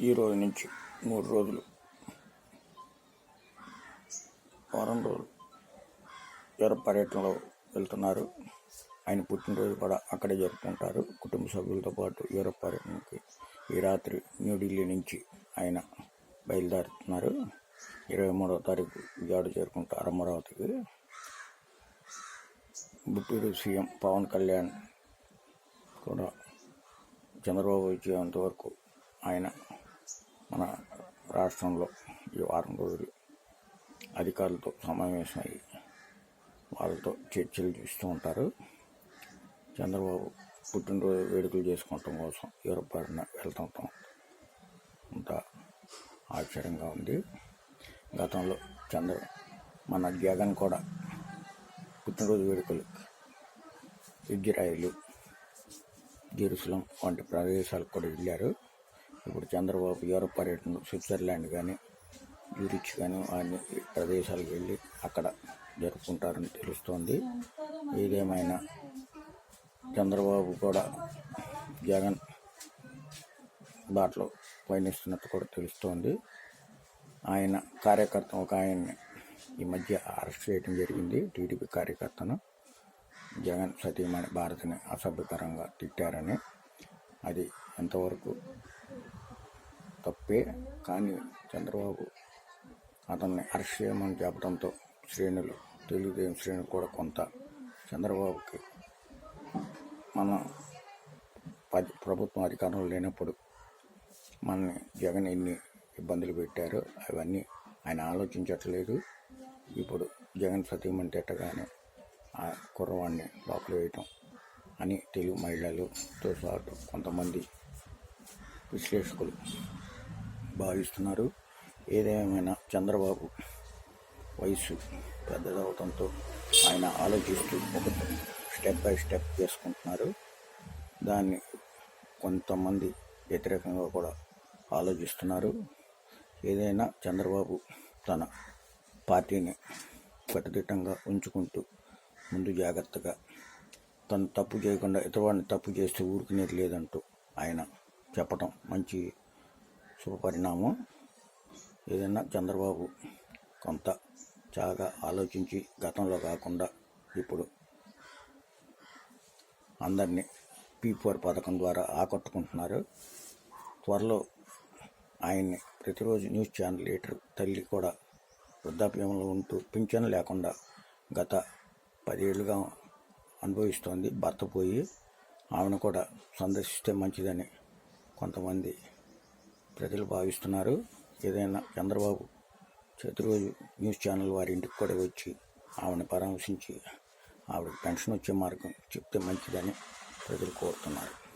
ఈ రోజు నుంచి మూడు రోజులు. వారం రోజులు. యూరప్ పర్యటనలో వెళ్తున్నారు. ఆయన పుట్టినరోజు కూడా అక్కడే జరుపుకుంటారు. కుటుంబ సభ్యులతో పాటు యూరప్ పర్యటనకి ఈ రాత్రి న్యూఢిల్లీ నుంచి ఆయన బయలుదేరుతున్నారు. ఇరవై మూడవ తారీఖు విజయవాడ చేరుకుంటారు అమరావతికి. బుట్టూరు సీఎం పవన్ కళ్యాణ్ కూడా చంద్రబాబు వచ్చేంత వరకు ఆయన రాష్ట్రంలో ఈ వారం రోజులు అధికారులతో సమావేశమై వాళ్ళతో చర్చలు చేస్తూ ఉంటారు. చంద్రబాబు పుట్టినరోజు వేడుకలు చేసుకోవటం కోసం యూరప్ బారిన వెళ్తుంటాం. అంత ఆశ్చర్యంగా ఉంది. గతంలో చంద్ర మన జగన్ కూడా పుట్టినరోజు వేడుకలు ఇజ్రాయిలు జెరూసలం వంటి ప్రదేశాలకు కూడా వెళ్ళారు. ఇప్పుడు చంద్రబాబు యూరప్ పర్యటన స్విట్జర్లాండ్ కానీ యూరిచ్ కానీ అన్ని ప్రదేశాలకు వెళ్ళి అక్కడ జరుపుకుంటారని తెలుస్తోంది. ఏదేమైనా చంద్రబాబు కూడా జగన్ బాటలో పయనిస్తున్నట్టు కూడా తెలుస్తోంది. ఆయన కార్యకర్త ఒక ఆయన్ని ఈ మధ్య అరెస్ట్ చేయడం జరిగింది. టీడీపీ కార్యకర్తను జగన్ సతీమణి భారతిని అసభ్యకరంగా తిట్టారని. అది ఎంతవరకు తప్పే కానీ చంద్రబాబు అతన్ని అరెస్ట్ చేయమని చెప్పడంతో శ్రేణులు తెలుగుదేశం శ్రేణులు కూడా కొంత. చంద్రబాబుకి మన ప్రభుత్వం అధికారంలో లేనప్పుడు మనని జగన్ ఎన్ని ఇబ్బందులు పెట్టారో అవన్నీ ఆయన ఆలోచించట్లేదు. ఇప్పుడు జగన్ సతీమణి తిట్టగానే ఆ కుర్రవాడిని లోపల వేయటం అని తెలుగు మహిళలతో పాటు కొంతమంది విశ్లేషకులు భావిస్తున్నారు. ఏదేమైనా చంద్రబాబు వయసు పెద్దదవడంతో ఆయన ఆలోచిస్తూ ఒక స్టెప్ బై స్టెప్ చేసుకుంటున్నారు. దాన్ని కొంతమంది వ్యతిరేకంగా కూడా ఆలోచిస్తున్నారు. ఏదైనా చంద్రబాబు తన పార్టీని కట్టుదిట్టంగా ఉంచుకుంటూ ముందు జాగ్రత్తగా తను తప్పు చేయకుండా ఇతరువాడిని తప్పు చేస్తే ఊరుకునేది లేదంటూ ఆయన చెప్పటం మంచి శుభపరిణామం. ఏదైనా చంద్రబాబు కొంత చాలా ఆలోచించి గతంలో కాకుండా ఇప్పుడు అందరినీ పీ ఫోర్ పథకం ద్వారా ఆకట్టుకుంటున్నారు. త్వరలో ఆయన్ని ప్రతిరోజు న్యూస్ ఛానల్ లీటర్ తల్లి కూడా వృద్ధాప్యంలో ఉంటూ పింఛన్ లేకుండా గత పదేళ్ళుగా అనుభవిస్తోంది. భర్త పోయి ఆమెను కూడా సందర్శిస్తే మంచిదని కొంతమంది ప్రజలు భావిస్తున్నారు. ఏదైనా చంద్రబాబు చతురోజు న్యూస్ ఛానల్ వారి ఇంటికి కూడా వచ్చి ఆవిడని పరామర్శించి ఆవిడకి పెన్షన్ వచ్చే మార్గం చెప్తే మంచిదని ప్రజలు కోరుతున్నారు.